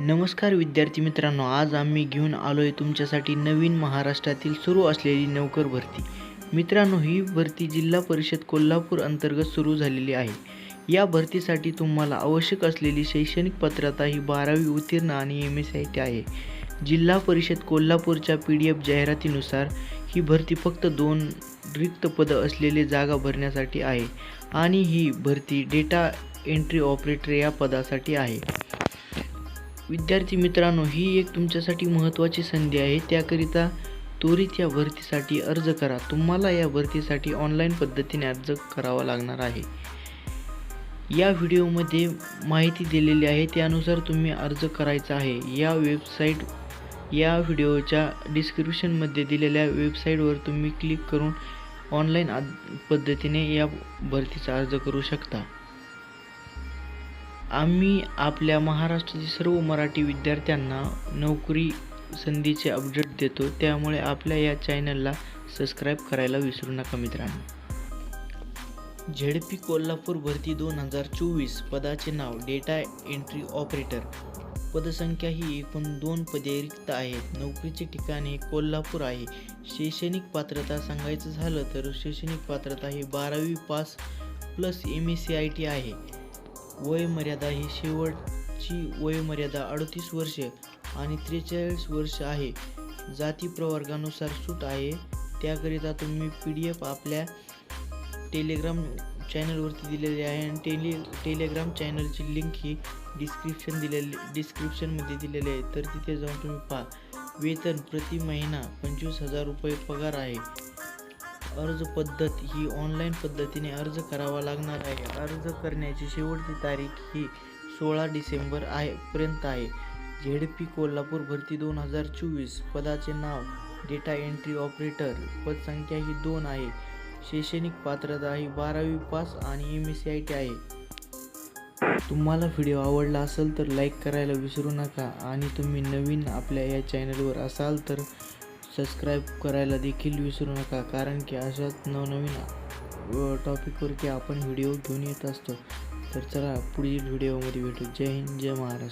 नमस्कार विद्यार्थी मित्रांनो आज आम्ही घेऊन आलो आहे तुमच्यासाठी नवीन महाराष्ट्रातील सुरू असलेली नोकर भरती. मित्रांनो ही भरती जिल्हा परिषद कोल्हापूर अंतर्गत सुरू झालेली आहे. या भरतीसाठी तुम्हाला आवश्यक असलेली शैक्षणिक पात्रता ही बारावी उत्तीर्ण आणि एम एस आय टी आहे. जिल्हा परिषद कोल्हापूरच्या पी डी एफ जाहिरातीनुसार ही भरती फक्त दोन रिक्त पदं असलेले जागा भरण्यासाठी आहे आणि ही भरती डेटा एंट्री ऑपरेटर या पदासाठी आहे. विद्यार्थी मित्रांनो ही एक तुमच्यासाठी महत्त्वाची संधी आहे. त्याकरिता त्वरित या भरतीसाठी अर्ज करा. तुम्हाला या भरतीसाठी ऑनलाईन पद्धतीने अर्ज करावा लागणार आहे. या व्हिडिओमध्ये माहिती दिलेली आहे. त्यानुसार तुम्ही अर्ज करायचा आहे. या वेबसाईट या व्हिडिओच्या डिस्क्रिप्शनमध्ये दिलेल्या वेबसाईटवर तुम्ही क्लिक करून ऑनलाईन पद्धतीने या भरतीचा अर्ज करू शकता. आम्ही आपल्या महाराष्ट्रातील सर्व मराठी विद्यार्थ्यांना नोकरी संधीचे अपडेट देतो. त्यामुळे आपल्या या चॅनलला सबस्क्राईब करायला विसरू नका मित्रांनो. झेडपी कोल्हापूर भरती दोन हजार चोवीस पदाचे नाव डेटा एंट्री ऑपरेटर पदसंख्या ही एकूण दोन पदे रिक्त आहेत. नोकरीचे ठिकाण हे कोल्हापूर आहे. शैक्षणिक पात्रता सांगायचं झालं तर शैक्षणिक पात्रता ही बारावी pass plus M S C I T आहे. वयमर्यादा ही शेवटची वयमर्यादा अडतीस वर्षे आणि त्रेचाळीस वर्ष आहे. जाती प्रवर्गानुसार सूट आहे. त्याकरिता तुम्ही पी डी एफ आपल्या टेलिग्राम चॅनलवरती दिलेली आहे आणि टेली टेलिग्राम चॅनलची लिंक ही डिस्क्रिप्शन दिलेली डिस्क्रिप्शनमध्ये दिलेली आहे. तर तिथे जाऊन तुम्ही पहा. वेतन प्रति महिना पंचवीस हजार रुपये पगार आहे. अर्ज पद्धत ही ऑनलाईन पद्धतीने अर्ज करावा लागणार आहे. अर्ज करण्याची शेवटची तारीख ही सोळा डिसेंबर आहे पर्यंत आहे. झेड पी कोल्हापूर भरती दोन हजार चोवीस. पदाचे नाव डेटा एंट्री ऑपरेटर पदसंख्या ही दोन आहे. शैक्षणिक पात्रता ही बारावी पास आणि M S C I T आहे. तुम्हाला व्हिडिओ आवडला असेल तर लाईक करायला विसरू नका. आणि तुम्ही नवीन आपल्या या चॅनलवर असाल तर सबस्क्राईब करायला देखील विसरू नका कारण की अशाच नवनवीन टॉपिकवरती आपण व्हिडिओ घेऊन येत असतो. तर चला पुढील व्हिडिओमध्ये भेटू. जय हिंद जय महाराष्ट्र.